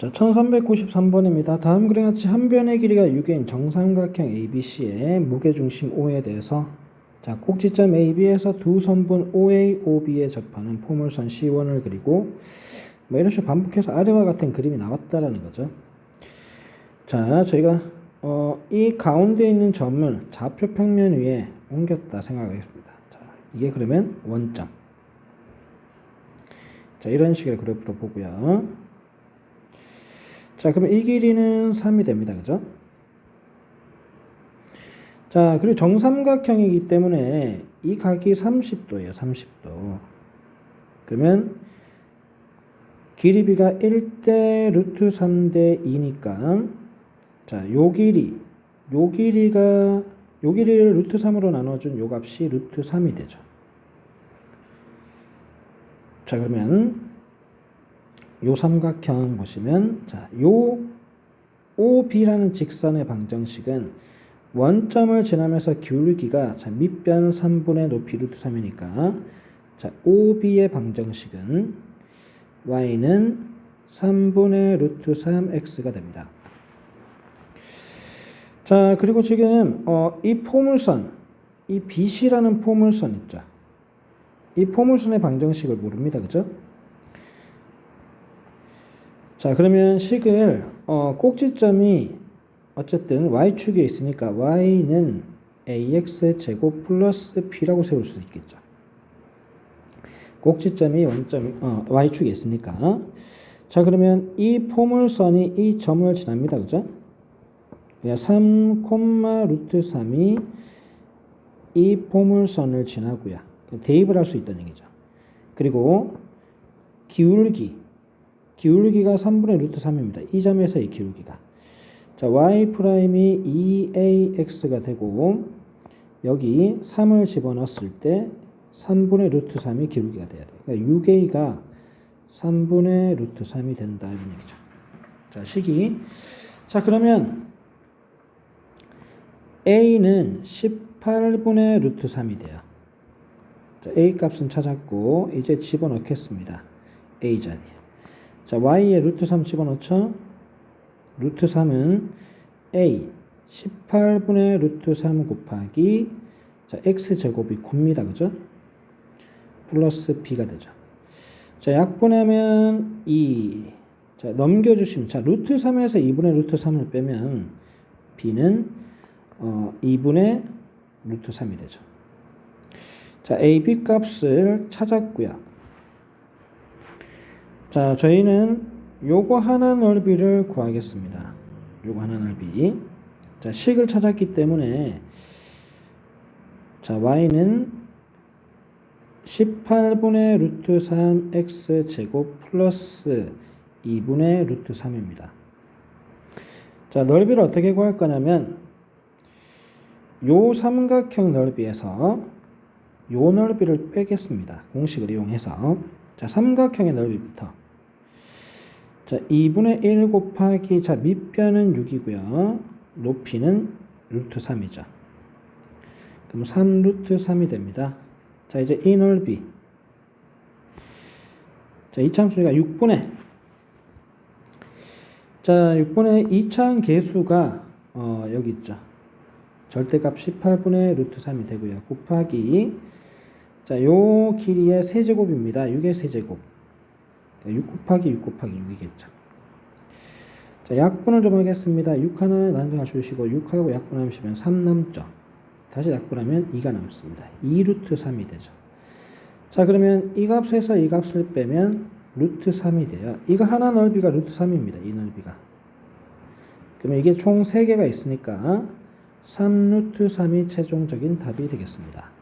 자, 1393번입니다. 다음 그림 같이 한 변의 길이가 6인 정삼각형 ABC의 무게중심 O에 대해서 자, 꼭지점 AB에서 두 선분 OA, OB에 접하는 포물선 C1을 그리고 뭐 이런 식으로 반복해서 아래와 같은 그림이 나왔다라는 거죠. 자, 저희가 어, 이 가운데 있는 점을 좌표 평면 위에 옮겼다 생각하겠습니다. 자, 이게 그러면 원점. 자, 이런 식의 그래프로 보고요. 자, 그럼 이 길이는 3이 됩니다. 그죠? 자, 그리고 정삼각형이기 때문에 이 각이 30도예요. 30도. 그러면 길이비가 1대 루트 3대 2니까 자, 요 길이 요 길이가 요 길이를 루트 3으로 나눠준 요 값이 루트 3이 되죠. 자, 그러면 요 삼각형 보시면 자, 요 OB라는 직선의 방정식은 원점을 지나면서 기울기가 자, 밑변 3분의 높이 루트 3이니까 자, OB의 방정식은 y는 3분의 루트 3x가 됩니다. 자, 그리고 지금 어, 이 포물선, 이 BC라는 포물선 있죠. 이 포물선의 방정식을 모릅니다. 그죠? 자, 그러면 식을 어, 꼭지점이 어쨌든 y축에 있으니까 y는 ax 제곱 플러스 b라고 세울 수 있겠죠. 꼭지점이 원점 어, y축에 있으니까 자 그러면 이 포물선이 이 점을 지납니다. 그죠? 3, 루트 3이 이 포물선을 지나고요. 대입을 할 수 있다는 얘기죠. 그리고 기울기 기울기가 3분의 루트 3입니다. 이 점에서의 기울기가. 자, y 프라임이 2ax가 되고 여기 3을 집어넣었을 때 3분의 루트 3이 기울기가 돼야 돼요. 그러니까 6a가 3분의 루트 3이 된다 이런 얘기죠. 자, 식이 자, 그러면 a는 18분의 루트 3이 돼요. 자, a 값은 찾았고 이제 집어넣겠습니다. a 자리에. 자, y에 루트 3 집어넣죠. 루트 3은 a 18분의 루트 3 곱하기 자, x 제곱이 9입니다. 그죠? 플러스 b가 되죠. 자, 약분하면 2. 자, 넘겨주시면 자, 루트 3에서 2분의 루트 3을 빼면 b는 어, 2분의 루트 3이 되죠. 자, ab 값을 찾았고요. 자, 저희는 요거 하나 넓이를 구하겠습니다. 요거 하나 넓이. 자, 식을 찾았기 때문에 자, y는 18분의 루트 3x 제곱 플러스 2분의 루트 3입니다. 자, 넓이를 어떻게 구할 거냐면 요 삼각형 넓이에서 요 넓이를 빼겠습니다. 공식을 이용해서 자, 삼각형의 넓이부터 자, 2분의 1 곱하기 자, 밑변은 6이고요. 높이는 루트 3이죠. 그럼 3 루트 3이 됩니다. 자, 이제 이 넓이. 자, 이참수가 6분의 자, 6분의 이차항 계수가 어, 여기 있죠. 절대값 18분의 루트 3이 되고요. 곱하기 자, 요 길이의 세제곱입니다. 6의 세제곱. 6 곱하기 6 곱하기 6이겠죠. 자, 약분을 좀 하겠습니다. 6 하나 나눠 주시고 6하고 약분하시면 3 남죠. 다시 약분하면 2가 남습니다. 2 루트 3이 되죠. 자, 그러면 이 값에서 이 값을 빼면 루트 3이 돼요. 이거 하나 넓이가 루트 3입니다. 이 넓이가. 그러면 이게 총 3개가 있으니까 3루트 3이 최종적인 답이 되겠습니다.